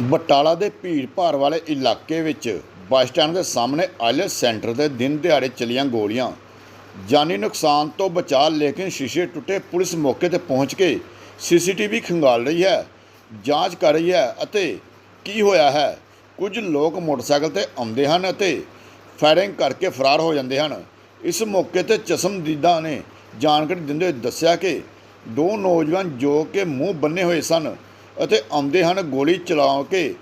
ਬਟਾਲਾ ਦੇ ਭੀੜ ਭਾੜ ਵਾਲੇ ਇਲਾਕੇ ਵਿੱਚ ਬੱਸ ਸਟੈਂਡ ਦੇ ਸਾਹਮਣੇ ਆਇਲਸ ਸੈਂਟਰ ਦੇ ਦਿਨ ਦਿਹਾੜੇ ਚਲੀਆਂ ਗੋਲੀਆਂ। ਜਾਨੀ ਨੁਕਸਾਨ ਤੋਂ ਬਚਾ ਲੇਕਿਨ ਸ਼ੀਸ਼ੇ ਟੁੱਟੇ, ਪੁਲਿਸ ਮੌਕੇ ਤੇ ਪਹੁੰਚ ਕੇ ਸੀਸੀਟੀਵੀ ਖੰਗਾਲ ਰਹੀ ਹੈ, ਜਾਂਚ ਕਰ ਰਹੀ ਹੈ ਅਤੇ ਕੀ ਹੋਇਆ ਹੈ। ਕੁਝ ਲੋਕ ਮੋਟਰਸਾਈਕਲ ਤੇ ਆਉਂਦੇ ਹਨ ਅਤੇ ਫਾਇਰਿੰਗ ਕਰਕੇ ਫਰਾਰ ਹੋ ਜਾਂਦੇ ਹਨ। ਇਸ ਮੌਕੇ ਤੇ ਚਸਮਦੀਦਾ ਨੇ ਜਾਣਕਾਰੀ ਦਿੰਦੇ ਹੋਏ ਦੱਸਿਆ ਕਿ ਦੋ ਨੌਜਵਾਨ ਜੋ ਕਿ ਮੂੰਹ ਬੰਨੇ ਹੋਏ ਸਨ ਅਤੇ ਆਉਂਦੇ ਹਨ, ਗੋਲੀ ਚਲਾ ਕੇ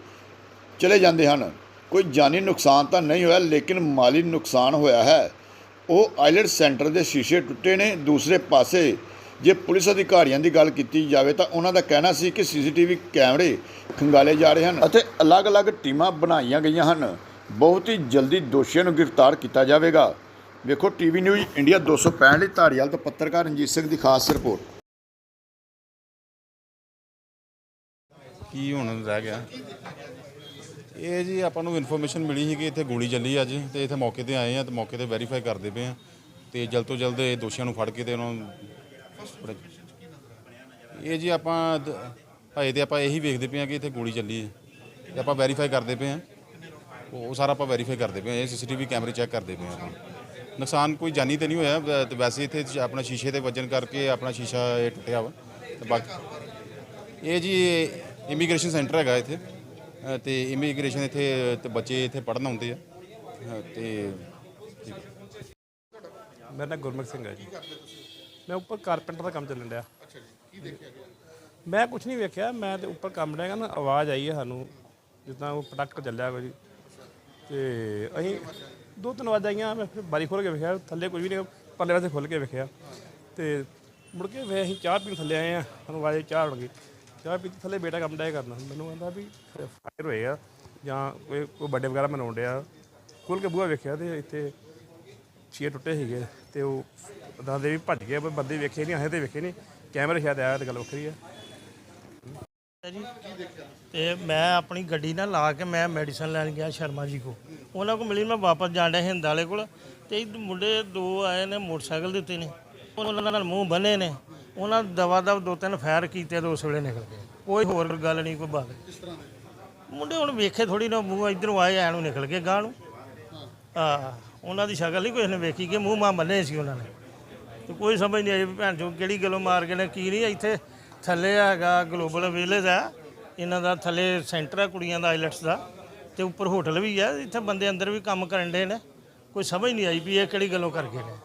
ਚਲੇ ਜਾਂਦੇ ਹਨ। ਕੋਈ ਜਾਨੀ ਨੁਕਸਾਨ ਤਾਂ ਨਹੀਂ ਹੋਇਆ, ਲੇਕਿਨ ਮਾਲੀ ਨੁਕਸਾਨ ਹੋਇਆ ਹੈ। ਉਹ ਆਈਲੈਟ ਸੈਂਟਰ ਦੇ ਸ਼ੀਸ਼ੇ ਟੁੱਟੇ ਨੇ। ਦੂਸਰੇ ਪਾਸੇ ਜੇ ਪੁਲਿਸ ਅਧਿਕਾਰੀਆਂ ਦੀ ਗੱਲ ਕੀਤੀ ਜਾਵੇ ਤਾਂ ਉਹਨਾਂ ਦਾ ਕਹਿਣਾ ਸੀ ਕਿ ਸੀਸੀਟੀਵੀ ਕੈਮਰੇ ਖੰਗਾਲੇ ਜਾ ਰਹੇ ਹਨ ਅਤੇ ਅਲੱਗ-ਅਲੱਗ ਟੀਮਾਂ ਬਣਾਈਆਂ ਗਈਆਂ ਹਨ। ਬਹੁਤ ਹੀ ਜਲਦੀ ਦੋਸ਼ੀਆਂ ਨੂੰ ਗ੍ਰਿਫਤਾਰ ਕੀਤਾ ਜਾਵੇਗਾ। ਵੇਖੋ ਟੀਵੀ ਨਿਊਜ਼ ਇੰਡੀਆ 265 ਲਈ ਧਾਰੀਵਾਲ ਤੋਂ ਪੱਤਰਕਾਰ ਰਣਜੀਤ ਸਿੰਘ ਦੀ ਖਾਸ ਰਿਪੋਰਟ। ਕੀ ਹੁਣ ਰਹਿ ਗਿਆ? ਇਹ ਜੀ ਆਪਾਂ ਨੂੰ ਇਨਫੋਰਮੇਸ਼ਨ ਮਿਲੀ ਸੀ ਕਿ ਇੱਥੇ ਗੋਲੀ ਚੱਲੀ ਅੱਜ ਤੇ ਇੱਥੇ ਮੌਕੇ ਤੇ ਆਏ ਆ ਤੇ ਮੌਕੇ ਤੇ ਵੈਰੀਫਾਈ ਕਰਦੇ ਪਏ ਆ ਤੇ ਜਲਦ ਤੋਂ ਜਲਦ ਇਹ ਦੋਸ਼ੀਆਂ ਨੂੰ ਫੜ ਕੇ ਤੇ ਉਹਨਾਂ ਨੂੰ ਇਹ ਜੀ ਆਪਾਂ ਦ- ਭਾਈ ਤੇ ਆਪਾਂ ਇਹੀ ਵੇਖਦੇ ਪਏ ਆ ਕਿ ਇੱਥੇ ਗੋਲੀ ਚੱਲੀ ਹੈ ਤੇ ਆਪਾਂ ਵੈਰੀਫਾਈ ਕਰਦੇ ਪਏ ਆ। ਉਹ ਸਾਰਾ ਆਪਾਂ ਵੈਰੀਫਾਈ ਕਰਦੇ ਪਏ ਆ, ਇਹ ਸੀਸੀਟੀਵੀ ਕੈਮਰੇ ਚੈੱਕ ਕਰਦੇ ਪਏ ਆ ਆਪਾਂ। ਨੁਕਸਾਨ ਕੋਈ ਜਾਨੀ ਤੇ ਨਹੀਂ ਹੋਇਆ ਵੈਸੇ ਇੱਥੇ ਸ਼- ਆਪਣਾ ਸ਼ੀਸ਼ੇ ਦੇ ਵਜਨ ਕਰਕੇ ਆਪਣਾ ਸ਼ੀਸ਼ਾ ਇਹ ਟੁੱਟਿਆ ਵਾ ਤੇ ਬਾਕੀ ਇਹ ਜੀ ਇਮੀਗ੍ਰੇਸ਼ਨ ਸੈਂਟਰ ਹੈਗਾ ਇੱਥੇ ਅ, ਤੇ ਇਮੀਗ੍ਰੇਸ਼ਨ ਇੱਥੇ ਤੇ ਬੱਚੇ ਇੱਥੇ ਪੜ੍ਹਨ ਆਉਂਦੇ ਆ ਅ, ਤੇ। ਮੇਰਾ ਨਾਮ ਗੁਰਮੁਖ ਸਿੰਘ ਹੈ ਜੀ। ਮੈਂ ਉੱਪਰ ਕਾਰਪੈਂਟਰ ਦਾ ਕੰਮ ਚੱਲਣ ਡਿਆ। ਮੈਂ ਕੁਝ ਨਹੀਂ ਵੇਖਿਆ ਮੈਂ ਤੇ ਉੱਪਰ ਕੰਮ ਡਿਆ ਨਾ ਆਵਾਜ਼ ਆਈ ਹੈ ਸਾਨੂੰ ਜਿੱਦਾਂ ਉਹ ਪਟਾਕ ਚੱਲਿਆ ਕੋਈ। ਤੇ ਅਸੀਂ ਦੋ ਤਿੰਨ ਆਵਾਜ਼ਾਂ ਆਈਆਂ ਮੈਂ ਫਿਰ ਬਾਰੀ ਖੋਲ ਕੇ ਵੇਖਿਆ ਥੱਲੇ ਕੋਈ ਵੀ ਨਹੀਂ ਪਰਲੇ ਪਾਸੇ ਖੋਲ ਕੇ ਵੇਖਿਆ। ਤੇ ਮੁੜ ਕੇ ਵੇ ਅਸੀਂ ਚਾਹ ਪੀਣ ਥੱਲੇ ਆਏ ਆ ਸਾਨੂੰ ਆਵਾਜ਼ ਆਈ ਚਾਹ ਗਈ। ਚਾਹ ਪੀਤੀ ਥੱਲੇ ਬੇਟਾ ਕੰਮ ਡਿਆ ਕਰਨਾ। ਮੈਨੂੰ ਕਹਿੰਦਾ ਵੀ ਫਾਇਰ ਹੋਏ ਆ ਜਾਂ ਕੋਈ ਕੋਈ ਵੱਡੇ ਵਗੈਰਾ ਮਨਾਉਣ ਡਿਆ। ਖੁੱਲ ਕੇ ਬੂਹਾ ਵੇਖਿਆ ਤੇ ਇੱਥੇ ਛੇ ਟੁੱਟੇ ਸੀਗੇ ਤੇ ਉਹ ਦਾਦੇ ਵੀ ਭੱਜ ਗਏ ਪਰ ਬੰਦੇ ਵੇਖੇ ਨਹੀਂ ਆਏ ਤੇ ਵੇਖੇ ਨਹੀਂ ਕੈਮਰੇ ਸ਼ਾਇਦ ਆਇਆ ਤੇ ਗੱਲ ਵੱਖਰੀ ਆ। ਜੀ ਤੇ ਮੈਂ ਆਪਣੀ ਗੱਡੀ ਨਾਲ ਲਾ ਕੇ ਮੈਂ ਮੈਡੀਸਨ ਲੈਣ ਗਿਆ ਸ਼ਰਮਾ ਜੀ ਕੋ ਉਹਨਾਂ ਕੋ ਮਿਲੀ, ਮੈਂ ਵਾਪਸ ਜਾਣ ਡਿਆ ਹਿੰਦ ਵਾਲੇ ਕੋਲ। ਤੇ ਮੁੰਡੇ ਦੋ ਆਏ ਨੇ ਮੋਟਰਸਾਈਕਲ ਦੇ ਉੱਤੇ ਨੇ। ਉਹਨਾਂ ਨਾਲ ਮੂੰਹ ਬੰਨੇ ਨੇ। ਉਹਨਾਂ ਦਵਾ ਦਵ ਦੋ ਤਿੰਨ ਫਾਇਰ ਕੀਤੇ ਤੇ ਉਸ ਵੇਲੇ ਨਿਕਲ ਗਏ। ਕੋਈ ਹੋਰ ਗੱਲ ਨਹੀਂ, ਕੋਈ ਬਾਤ ਮੁੰਡੇ ਹੁਣ ਵੇਖੇ ਥੋੜੀ ਨਾ, ਮੂੰਹ ਇਧਰੋਂ ਆਏ, ਐ ਨੂੰ ਨਿਕਲ ਗਏ ਗਾਂ ਨੂੰ। ਆ ਉਹਨਾਂ ਦੀ ਸ਼ਕਲ ਨਹੀਂ ਕੋਈ ਨੇ ਵੇਖੀ ਕਿ ਮੂੰਹ ਮਾਂ ਬੰਨੇ ਸੀ ਉਹਨਾਂ ਨੇ। ਤੇ ਕੋਈ ਸਮਝ ਨਹੀਂ ਆਈ ਵੀ ਭੈਣ ਚੋ ਕਿਹੜੀ ਗੱਲੋਂ ਮਾਰ ਗਏ ਨੇ, ਕੀ ਨਹੀਂ, ਇੱਥੇ ਥੱਲੇ ਹੈਗਾ ਗਲੋਬਲ ਵਿਲੇਜ ਆ ਇਹਨਾਂ ਦਾ ਥੱਲੇ ਸੈਂਟਰ ਆ ਕੁੜੀਆਂ ਦਾ, ਆਈਲੈਟਸ ਦਾ। ਤੇ ਉੱਪਰ ਹੋਟਲ ਵੀ ਆ ਇੱਥੇ ਬੰਦੇ ਅੰਦਰ ਵੀ ਕੰਮ ਕਰਨ ਦੇ ਨੇ। ਕੋਈ ਸਮਝ ਨਹੀਂ ਆਈ ਵੀ ਇਹ ਕਿਹੜੀ ਗੱਲੋਂ ਕਰ ਗਏ ਨੇ।